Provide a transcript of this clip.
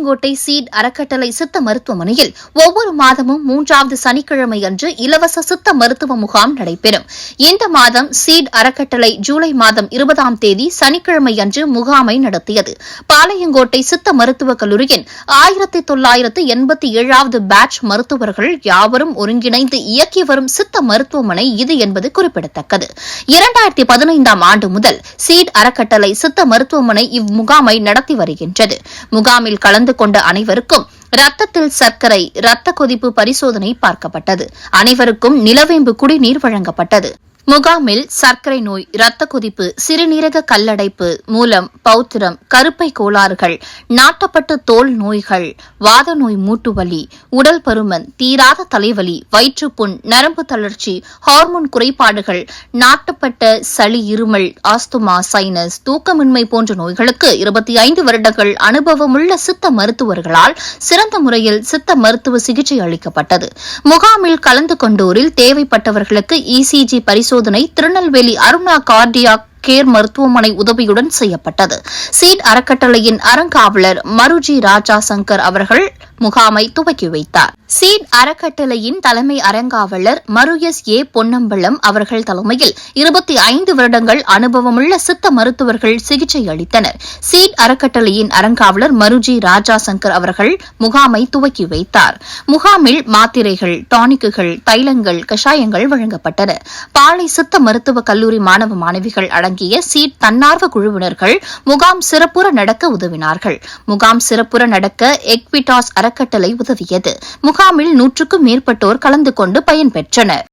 Palayamkottai seat அறக்கட்டளை சித்த மருத்துவமனையில் ஒவ்வொரு மாதமும் மூன்றாவது சனிக்கிழமை அன்று இலவச சித்த மருத்துவ முகாம் நடைபெறும். இந்த மாதம் சீட் அறக்கட்டளை ஜூலை மாதம் இருபதாம் தேதி சனிக்கிழமை அன்று முகாமை நடத்தியது. பாளையங்கோட்டை சித்த மருத்துவக் கல்லூரியின் ஆயிரத்தி தொள்ளாயிரத்து எண்பத்தி ஏழாவது பேட்ச் மருத்துவர்கள் யாவரும் ஒருங்கிணைந்து இயக்கி வரும் சித்த மருத்துவமனை இது என்பது குறிப்பிடத்தக்கது. இரண்டாயிரத்தி பதினைந்தாம் ஆண்டு முதல் சீட் அறக்கட்டளை சித்த மருத்துவமனை இம்முகாமை நடத்தி வருகின்றது. முகாமில் கலந்து கொண்ட அனைவருக்கும் ரத்தத்தில் சர்க்கரை ரத்த கொதிப்பு பரிசோதனை பார்க்கப்பட்டது. அனைவருக்கும் நிலவேம்பு குடிநீர் வழங்கப்பட்டது. முகாமில் சர்க்கரை நோய் இரத்த கொதிப்பு சிறுநீரக கல்லடைப்பு மூலம் பௌத்திரம் கருப்பை கோளாறுகள் நாட்டப்பட்ட தோல் நோய்கள் வாத நோய் மூட்டுவலி உடல் பருமன் தீராத தலைவலி வயிற்றுப்புண் நரம்பு தளர்ச்சி ஹார்மோன் குறைபாடுகள் நாட்டப்பட்ட சளி இருமல் ஆஸ்துமா சைனஸ் தூக்கமின்மை போன்ற நோய்களுக்கு இருபத்தி ஐந்து வருடங்கள் அனுபவமுள்ள சித்த மருத்துவர்களால் சிறந்த முறையில் சித்த மருத்துவ சிகிச்சை அளிக்கப்பட்டது. முகாமில் கலந்து கொண்டோரில் தேவைப்பட்டவர்களுக்கு இசிஜி பரிசோதனை திருநெல்வேலி அருணா கார்டியாக் கேர் மருத்துவமனை உதவியுடன் செய்யப்பட்டது. சீட் அறக்கட்டளையின் அறங்காவலர் மருஜி ராஜா சங்கர் அவர்கள் முகாமை துவக்கி வைத்தார். சீட் அறக்கட்டளையின் தலைமை அரங்காவலர் மரு எஸ் ஏ. பொன்னம்பலம் அவர்கள் தலைமையில் இருபத்தி ஐந்து வருடங்கள் அனுபவமுள்ள சித்த மருத்துவர்கள் சிகிச்சை அளித்தனர். சீட் அறக்கட்டளையின் அரங்காவலர் மருஜி ராஜா சங்கர் அவர்கள் முகாமை துவக்கி வைத்தார். முகாமில் மாத்திரைகள் டானிக்குகள் தைலங்கள் கஷாயங்கள் வழங்கப்பட்டன. பாலை சித்த மருத்துவ கல்லூரி மாணவ மாணவிகள் அடங்கிய சீட் தன்னார்வ குழுவினர்கள் முகாம் சிறப்புற நடக்க உதவினார்கள். முகாம் சிறப்புற நடக்க எக்விடாஸ் எக்விட்டாஸ் அறக்கட்டளை உதவியது. முகாமில் நூற்றுக்கும் மேற்பட்டோர் கலந்து கொண்டு பயன்பெற்றனர்.